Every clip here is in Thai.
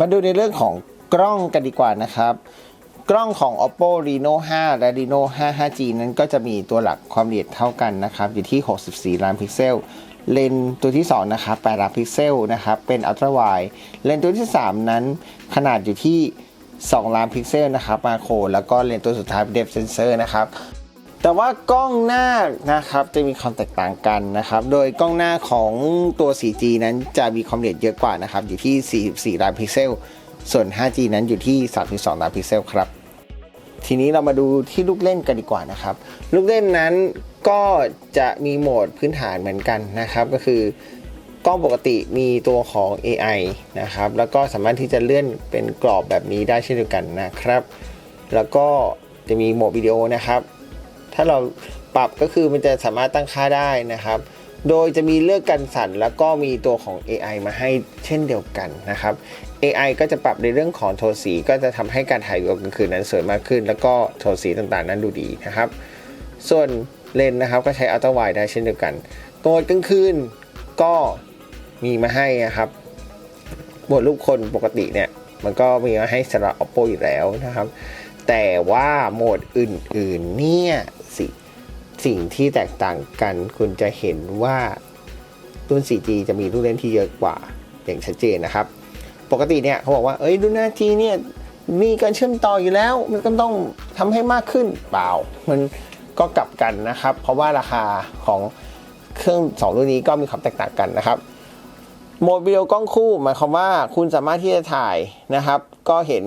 มาดูในเรื่องของกล้องกันดีกว่านะครับ กล้องของ oppo reno 5 และ reno 5 5g นั้นก็จะมีตัวหลักความละเอียดเท่ากันนะครับ อยู่ที่ 64 ล้านพิกเซลเลนตัวที่ 2 นะครับ8ล้านพิกเซลนะครับ เป็น ultra wide เลนตัวที่ 3 นั้นขนาดอยู่ที่ 2 ล้านพิกเซลนะครับมาโครแล้วก็เลนตัวสุดท้ายเป็น depth sensor นะครับ แต่ว่ากล้องหน้านะครับจะมีความแตกต่างกันนะครับ โดยกล้องหน้าของตัว 4G นั้นจะมีความละเอียดเยอะกว่านะครับ อยู่ที่ 44 ล้านพิกเซล ส่วน 5G นั้นอยู่ที่ 32 ล้านพิกเซลครับ ทีนี้เรามาดูที่ลูกเล่นกันดีกว่านะครับ ลูกเล่นนั้นก็จะมีโหมดพื้นฐานเหมือนกันนะครับ ก็คือกล้องปกติมีตัวของ AI นะครับ แล้วก็สามารถที่จะเลื่อนเป็นกรอบแบบนี้ได้เช่นเดียวกันนะครับ แล้วก็จะมีโหมดวิดีโอนะครับ ถ้าเราปรับก็คือมันจะสามารถตั้งค่าได้นะครับ โดยจะมีเลือกกันสั่นแล้วก็มีตัวของ AI มาให้เช่นเดียวกันนะครับ AI ก็จะปรับในเรื่องของโทนสีก็จะทำให้การถ่ายวิดีโอกลางคืนนั้นสวยมากขึ้น แล้วก็โทนสีต่างๆ นั้นดูดีนะครับ ส่วนเลนส์นะครับก็ใช้อัลตร้าไวได้เช่นเดียวกันโหมดกลางคืนก็มีมาให้นะครับโหมดรูปคนปกติเนี่ยมันก็มีมาให้สำหรับ oppo อยู่แล้วนะครับ แต่ว่าโหมดอื่นๆเนี่ย สิ่งที่แตกต่างกัน คุณจะเห็นว่ารุ่น 4G จะมีลูกเล่นที่เยอะกว่าอย่างชัดเจนนะครับ ปกติเนี่ยเขาบอกว่า เอ้ยรุ่น 5G เนี่ยมีการเชื่อมต่ออยู่แล้ว มันก็ต้องทำให้มากขึ้นเปล่า มันก็กลับกันนะครับ เพราะว่าราคาของเครื่อง2รุ่นนี้ก็มีความแตกต่างกันนะครับโหมดวิดีโอกล้องคู่หมายความว่าคุณสามารถที่จะถ่ายนะครับ ก็เห็น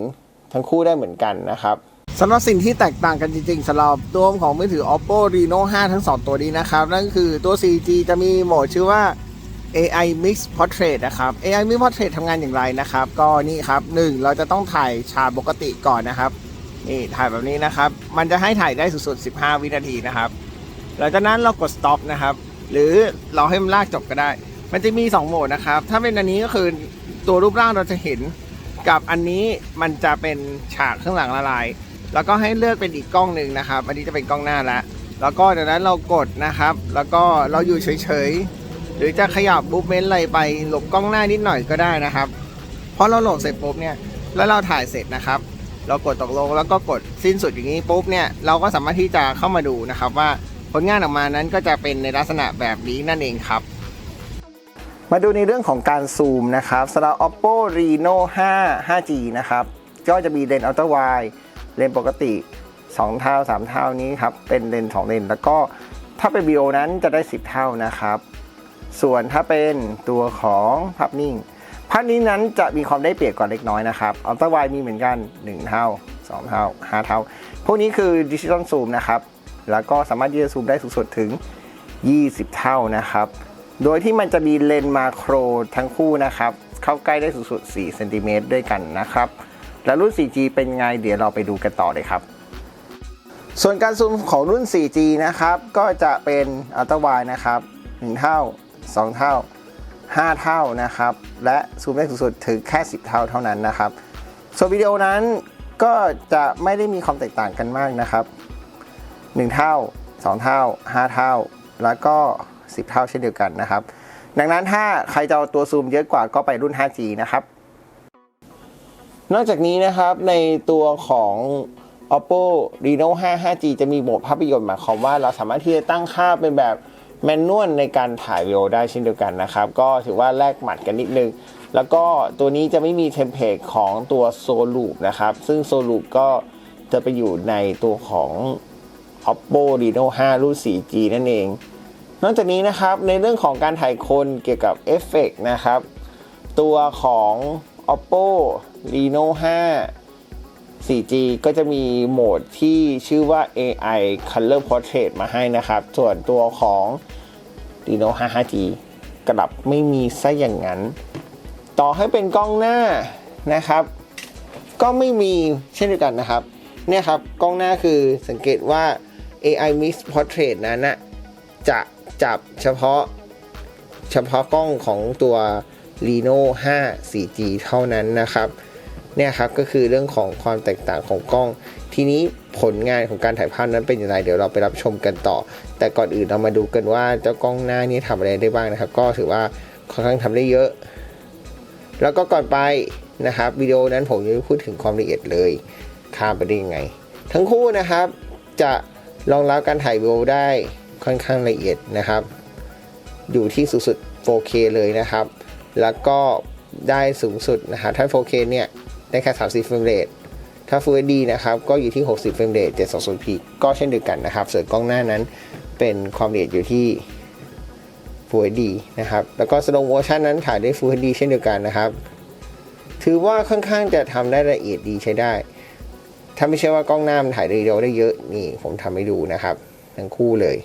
ทั้งคู่ได้เหมือนกันนะครับ สำหรับสิ่งที่แตกต่างกันจริงๆสำหรับตัวของมือถือ oppo reno 5 ทั้ง 2 ตัวนี้นะครับ นั่นก็คือตัว 4G จะมีโหมดชื่อว่า AI Mix Portrait นะครับ AI Mix Portrait ทำงานอย่างไรนะครับ ก็นี่ครับ 1 เราจะต้องถ่ายฉากปกติก่อนนะครับ นี่ถ่ายแบบนี้นะครับ มันจะให้ถ่ายได้สุดๆ15 วินาทีนะครับ หลังจากนั้นเรากด stop นะครับ หรือเราให้มันลากจบก็ได้ มันจะมี 2 โหมดนะครับ ถ้าเป็นอันนี้ก็คือตัวรูปร่างเราจะเห็น กับอันนี้มันจะเป็นฉากข้างหลังละลาย แล้วก็ให้เลือกเป็นอีกกล้องหนึ่งนะครับ อันนี้จะเป็นกล้องหน้าแล้วแล้วก็จากนั้นเรากดนะครับ แล้วก็เราอยู่เฉยๆ หรือจะขยับบูฟเมนต์อะไรไปหลบกล้องหน้านิดหน่อยก็ได้นะครับพอเราโหลดเสร็จปุ๊บเนี่ยแล้วเราถ่ายเสร็จนะครับ เรากดตกลงแล้วก็กดสิ้นสุดอย่างนี้ปุ๊บเนี่ยเราก็สามารถที่จะเข้ามาดูนะครับว่าผลงานออกมานั้นก็จะเป็นในลักษณะแบบนี้นั่นเองครับ มาดูในเรื่องของการซูมนะครับสำหรับ oppo reno 5 5g นะครับก็จะมีเลนส์ ultra wide เลนปกติ 2 เท่า 3 เท่านี้ครับเป็นเลนส์2เลนแล้วก็ถ้าเป็นบีโอนั้นจะได้ 10 เท่านะครับ ส่วนถ้าเป็นตัวของภาพนิ่งภาพนี้นั้นจะมีความได้เปรียบกว่าเล็กน้อยนะครับ ultra wide มีเหมือนกัน 1 เท่า 2 เท่า 5 เท่า พวกนี้คือดิจิตอลซูมนะครับ แล้วก็สามารถที่จะซูมได้สูงสุดถึง 20 เท่านะครับ โดยที่มันจะมีเลนส์มาโครทั้งคู่นะครับ เข้าใกล้ได้สูงสุด 4 เซนติเมตรด้วยกันนะครับ แล้วรุ่น 4G เป็นไงเดี๋ยวเราไปดูกันต่อเลยครับ ส่วนการซูมของรุ่น 4G นะครับ ก็จะเป็นอัลตร้าไวนะครับ 1 เท่า 2 เท่า 5 เท่านะครับ และซูมได้สูงสุดถึงแค่ 10 เท่าเท่านั้นนะครับ ส่วนวิดีโอนั้นก็จะไม่ได้มีความแตกต่างกันมากนะครับ 1 เท่า 2 เท่า 5 เท่า แล้วก็ 10 เท่าเช่นเดียวกันนะครับ ดังนั้นถ้าใครจะเอาตัวซูมเยอะกว่าก็ไปรุ่น 5G นะครับ นอกจากนี้นะครับในตัวของ oppo reno 5 5g จะมีโหมดภาพยนตร์หมายความว่าเราสามารถที่จะตั้งค่าเป็นแบบแมนนวลในการถ่ายวิดีโอได้เช่นเดียวกันนะครับ ก็ถือว่าแลกหมัดกันนิดนึง แล้วก็ตัวนี้จะไม่มีเทมเพลตของตัวโซลูปนะครับ ซึ่งโซลูปก็จะไปอยู่ในตัวของ oppo reno 5 รุ่น 4g นั่นเอง นอกจากนี้นะครับในเรื่องของการถ่ายคนเกี่ยวกับเอฟเฟกต์นะครับ ตัวของ oppo reno 5 4G ก็จะมีโหมดที่ชื่อว่า AI Color Portrait มาให้นะครับ ส่วนตัวของ reno 5 5G กลับไม่มีซะอย่างนั้น ต่อให้เป็นกล้องหน้านะครับ ก็ไม่มีเช่นเดียวกันนะครับ เนี่ยครับ กล้องหน้าคือสังเกตว่า AI Mix Portrait นั้นนะจะจับเฉพาะเฉพาะกล้องของตัว Reno 5 4G เท่านั้นนะครับเนี่ยครับก็คือเรื่องของความแตกต่างของกล้อง ทีนี้ผลงานของการถ่ายภาพนั้นเป็นอย่างไร เดี๋ยวเราไปรับชมกันต่อ แต่ก่อนอื่นเรามาดูกันว่าเจ้ากล้องหน้านี่ทำอะไรได้บ้างนะครับ ก็ถือว่าค่อนข้างทำได้เยอะ แล้วก็ก่อนไปนะครับวิดีโอนั้นผมจะไม่พูดถึงความละเอียดเลยข้ามไปได้ยังไง ทั้งคู่นะครับ จะรองรับการถ่ายวิดีโอได้ค่อนข้างละเอียดนะครับ อยู่ที่สูงสุด 4K เลยนะครับ แล้วก็ได้สูงสุดนะครับถ้า 4K เนี่ยได้แค่ 30 เฟรมเรทถ้า Full HD นะครับก็อยู่ที่ 60 เฟรมเรท 720p ก็เช่นเดียวกันนะครับ ส่วนกล้องหน้านั้นเป็นความละเอียดอยู่ที่ Full HD นะครับ แล้วก็ Slow Motion นั้นถ่ายได้ Full HD เช่นเดียวกันนะครับ ถือว่าค่อนข้างจะทำได้ละเอียดดีใช้ได้ ถ้าไม่ใช่ว่ากล้องหน้ามันถ่ายได้เร็วได้เยอะนี่ผมทำให้ดูนะครับ ทั้งคู่เลย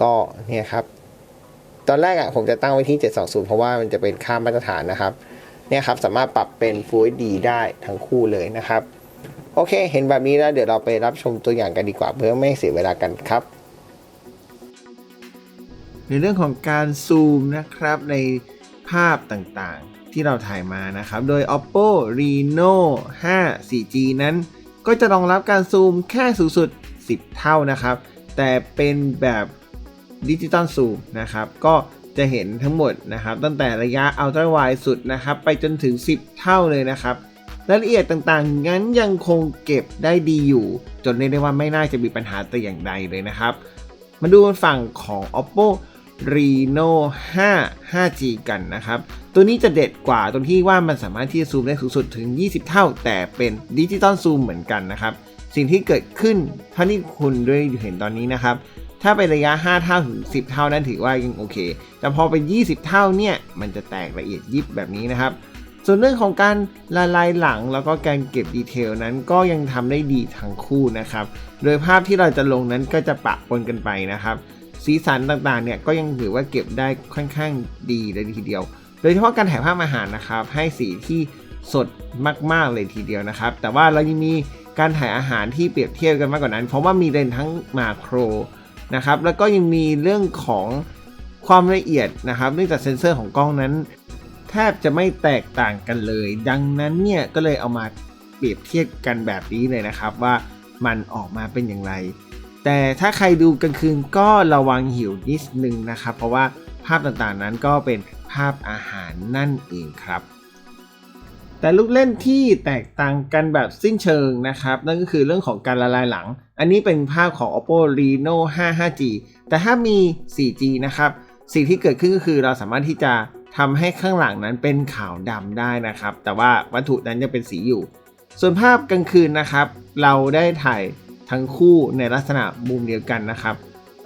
ก็เนี่ยครับ ตอนแรกอะผมจะตั้งไว้ที่ 720 เพราะว่ามันจะเป็นค่ามาตรฐานนะครับ เนี่ยครับสามารถปรับเป็น Full HD ได้ทั้งคู่เลยนะครับ โอเค เห็นแบบนี้แล้วเดี๋ยวเราไปรับชมตัวอย่างกันดีกว่าเพื่อไม่เสียเวลากันครับ ในเรื่องของการซูมนะครับในภาพต่างๆ ที่เราถ่ายมานะครับ โดย oppo reno 5 4g นั้น ก็จะรองรับการซูมแค่สูงสุด 10 เท่านะครับ แต่เป็นแบบ ดิจิตอลซูมนะครับก็จะเห็นทั้งหมดนะครับ ตั้งแต่ระยะ ultra wide สุดนะครับ ไปจนถึง 10 เท่าเลยนะครับรายละเอียดต่างๆ งั้นยังคงเก็บได้ดีอยู่ จนเรียกได้ว่าไม่น่าจะมีปัญหาแต่อย่างใดเลยนะครับ มาดูฝั่งของ oppo reno 5 5g กันนะครับ ตัวนี้จะเด็ดกว่าตรงที่ว่ามันสามารถที่จะซูมได้สูงสุดถึง 20 เท่า แต่เป็นดิจิตอลซูมเหมือนกันนะครับ สิ่งที่เกิดขึ้นเท่าที่คุณด้วยเห็นตอนนี้นะครับ ถ้าเป็นระยะ 5 เท่าถึง 10 เท่านั้นถือว่ายังโอเค แต่พอเป็น 20 เท่าเนี่ย มันจะแตกละเอียดยิบแบบนี้นะครับ ส่วนเรื่องของการละลายหลังแล้วก็การเก็บดีเทลนั้นก็ยังทำได้ดีทั้งคู่นะครับ โดยภาพที่เราจะลงนั้นก็จะปะปนกันไปนะครับ สีสันต่างๆเนี่ยก็ยังถือว่าเก็บได้ค่อนข้างดีเลยทีเดียว โดยเฉพาะการถ่ายภาพอาหารนะครับให้สีที่สดมากๆเลยทีเดียวนะครับ แต่ว่าเรายังมีการถ่ายอาหารที่เปรียบเทียบกันมากกว่านั้น เพราะว่ามีเลนทั้งมาโคร นะครับ แล้วก็ยังมีเรื่องของความละเอียดนะครับเนื่องจากเซ็นเซอร์ของกล้องนั้น แทบจะไม่แตกต่างกันเลย ดังนั้นเนี่ยก็เลยเอามาเปรียบเทียบกันแบบนี้เลยนะครับว่ามันออกมาเป็นอย่างไร แต่ถ้าใครดูกลางคืนก็ระวังหิวนิดนึงนะครับ เพราะว่าภาพต่างๆนั้นก็เป็นภาพอาหารนั่นเองครับ แต่ลูกเล่นที่แตกต่างกันแบบสิ้นเชิงนะครับ นั่นก็คือเรื่องของการละลายหลัง อันนี้เป็นภาพของ oppo reno 5 5g แต่ถ้ามี 4g นะครับสิ่งที่เกิดขึ้นก็คือเราสามารถที่จะทำให้ข้างหลังนั้นเป็นขาวดำได้นะครับ แต่ว่าวัตถุนั้นยังเป็นสีอยู่ ส่วนภาพกลางคืนนะครับ เราได้ถ่ายทั้งคู่ในลักษณะมุมเดียวกันนะครับ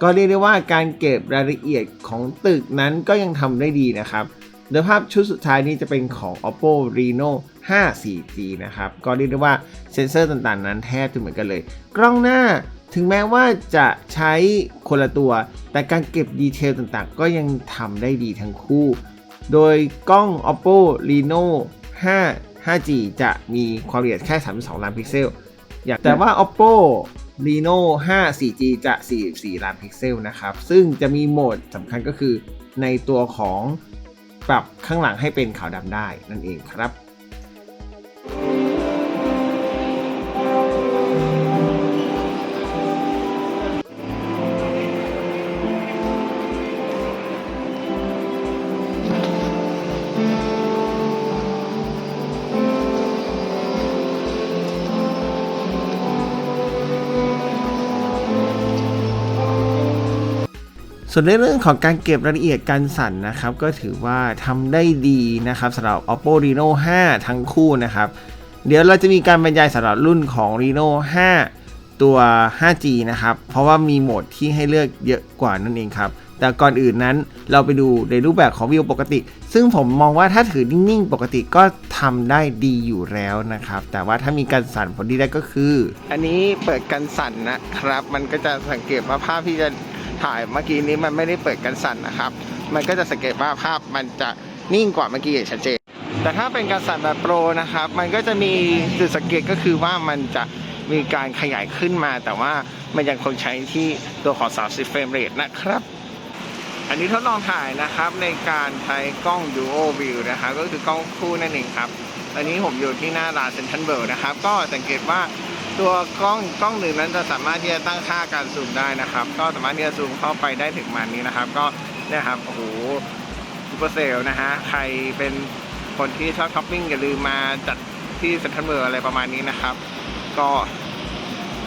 ก็เรียกได้ว่าการเก็บรายละเอียดของตึกนั้นก็ยังทำได้ดีนะครับ โดยภาพชุดสุดท้ายนี้จะเป็นของ oppo reno 5 4g นะครับ ก็เรียกได้ว่าเซ็นเซอร์ต่างๆ นั้นแทบจะเหมือนกันเลย กล้องหน้าถึงแม้ว่าจะใช้คนละตัว แต่การเก็บดีเทลต่างๆ ก็ยังทำได้ดีทั้งคู่ โดยกล้อง oppo reno 5 5g จะมีความละเอียดแค่ 32 ล้านพิกเซล แต่ว่า oppo reno 5 4g จะ 44 ล้านพิกเซลนะครับ ซึ่งจะมีโหมดสำคัญก็คือในตัวของ ปรับข้างหลังให้เป็นขาวดำได้นั่นเองครับ ส่วนในเรื่องของการเก็บรายละเอียดการสั่นนะครับ ก็ถือว่าทำได้ดีนะครับสำหรับ oppo reno 5 ทั้งคู่นะครับ เดี๋ยวเราจะมีการบรรยายสำหรับรุ่นของ reno 5 ตัว 5g นะครับ เพราะว่ามีโหมดที่ให้เลือกเยอะกว่านั่นเองครับแต่ก่อนอื่นนั้นเราไปดูในรูปแบบของวิวปกติ ซึ่งผมมองว่าถ้าถือนิ่งๆ ปกติก็ทำได้ดีอยู่แล้วนะครับ แต่ว่าถ้ามีการสั่นผลที่ได้ก็คือ อันนี้เปิดกันสั่นนะครับ มันก็จะสังเกตว่าภาพที่จะ ถ่ายเมื่อกี้นี้มันไม่ได้เปิดกันสั่นนะครับ มันก็จะสังเกตว่าภาพมันจะนิ่งกว่าเมื่อกี้อย่างชัดเจน แต่ถ้าเป็นการสั่นแบบโปรนะครับ มันก็จะมีจุดสังเกตก็คือว่ามันจะมีการขยายขึ้นมา แต่ว่ามันยังคงใช้ที่ตัวของ 30 เฟรมเรทนะครับ อันนี้ทดลองถ่ายนะครับในการใช้กล้อง Duo View นะครับก็คือกล้องคู่นั่นเองครับ อันนี้ผมอยู่ที่หน้าร้านเซนทันเบิร์นะครับ ก็สังเกตว่า ตัวกล้องกล้องหนึ่งนั้นจะสามารถที่จะตั้งค่าการซูมได้นะครับ ก็สามารถที่จะซูมเข้าไปได้ถึงมันนี้นะครับ ก็เนี่ยครับโอ้โหซูเปอร์เซลนะฮะใครเป็นคนที่ชอบช้อปปิ้งอย่าลืมมาจัดที่เซ็นทรัลเวิร์อะไรประมาณนี้นะครับ ก็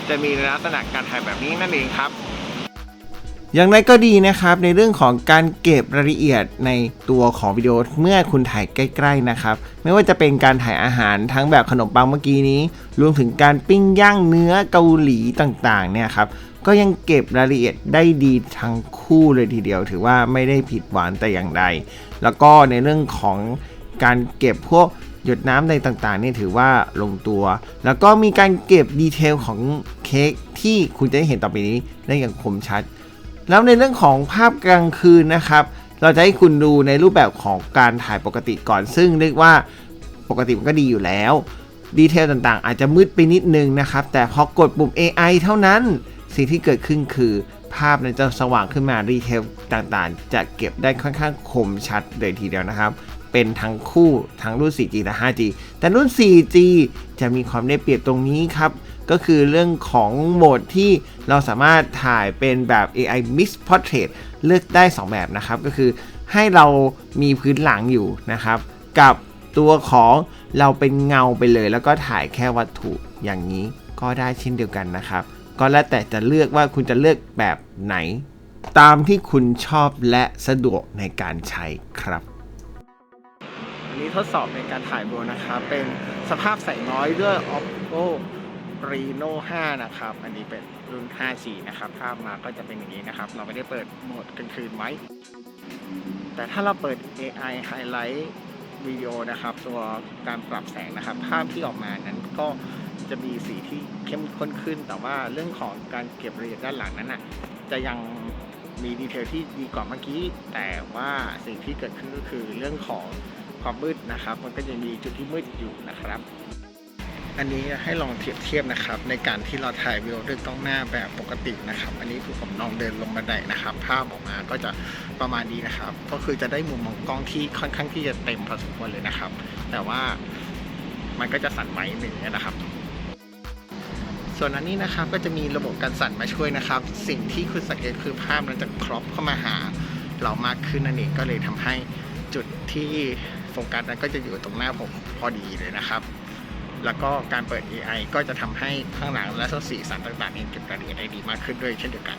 จะมีลักษณะการถ่ายแบบนี้นั่นเองครับ อย่างไรก็ดีนะครับในเรื่องของการเก็บรายละเอียดในตัวของวิดีโอเมื่อคุณถ่ายใกล้ๆนะครับ ไม่ว่าจะเป็นการถ่ายอาหารทั้งแบบขนมปังเมื่อกี้นี้ รวมถึงการปิ้งย่างเนื้อเกาหลีต่างๆเนี่ยครับก็ยังเก็บรายละเอียดได้ดีทั้งคู่เลยทีเดียว ถือว่าไม่ได้ผิดหวานแต่อย่างใด แล้วก็ในเรื่องของการเก็บพวกหยดน้ำในต่างๆนี่ถือว่าลงตัว แล้วก็มีการเก็บดีเทลของเค้กที่คุณจะได้เห็นต่อไปนี้ได้อย่างคมชัด แล้วในเรื่องของภาพกลางคืนนะครับ เราจะให้คุณดูในรูปแบบของการถ่ายปกติก่อน ซึ่งเรียกว่าปกติมันก็ดีอยู่แล้ว ดีเทลต่างๆ อาจจะมืดไปนิดนึงนะครับ แต่พอกดปุ่ม AI เท่านั้น สิ่งที่เกิดขึ้นคือภาพนั้นจะสว่างขึ้นมาดีเทลต่างๆ จะเก็บได้ค่อนข้างคมชัดเลยทีเดียวนะครับ เป็นทั้งคู่ทั้งรุ่น 4G และ 5G แต่รุ่น 4G จะมีความได้เปรียบตรงนี้ครับ ก็คือเรื่องของโหมดที่เราสามารถถ่ายเป็นแบบ AI Mix Portrait เลือกได้ 2 แบบนะครับ ก็คือให้เรามีพื้นหลังอยู่นะครับ กับตัวของเราเป็นเงาไปเลย แล้วก็ถ่ายแค่วัตถุอย่างนี้ก็ได้เช่นเดียวกันนะครับ ก็แล้วแต่จะเลือกว่าคุณจะเลือกแบบไหน ตามที่คุณชอบและสะดวกในการใช้ครับ นนี้ทดสอบในการถ่ายโบนะครับ เป็นสภาพใส่น้อยด้วย Oppo Reno 5 นะครับ อันนี้เป็นรุ่น 5G นะครับ ภาพมาก็จะเป็นอย่างนี้นะครับ เราไม่ได้เปิดโหมดกลางคืนไว้ แต่ถ้าเราเปิด AI Highlight วิดีโอนะครับ ตัวการปรับแสงนะครับ ภาพที่ออกมานั้นก็จะมีสีที่เข้มข้นขึ้น แต่ว่าเรื่องของการเก็บรายละเอียดด้านหลังนั้นน่ะ จะยังมีดีเทลที่ดีกว่าเมื่อกี้ แต่ว่าสิ่งที่เกิดขึ้นก็คือเรื่องของ ความมืดนะครับ มันก็ยังมีจุดที่มืดอยู่นะครับ อันนี้ให้ลองเทียบเทียบนะครับ ในการที่เราถ่ายวิดีโอด้วยกล้องหน้าแบบปกตินะครับ อันนี้คือผมลองเดินลงบันไดนะครับ ภาพออกมาก็จะประมาณนี้นะครับ ก็คือจะได้มุมมองกล้องที่ค่อนข้างที่จะเต็มพอสมควรเลยนะครับ แต่ว่ามันก็จะสั่นไหวหนึ่งนะครับส่วนอันนี้นะครับก็จะมีระบบการสั่นมาช่วยนะครับ สิ่งที่คุณสังเกตคือภาพมันจะครอปเข้ามาหาเรามากขึ้นนั่นเองก็เลยทำให้จุดที่ ฟกัสนั้นก็จะอยู่ตรงหน้าผมพอดีเลยนะครับ แล้วก็การเปิด AI ก็จะทำให้ข้างหลังและสีสารต่างๆนี้เก็บรายละเอียดได้ดีมากขึ้นด้วยเช่นเดียวกัน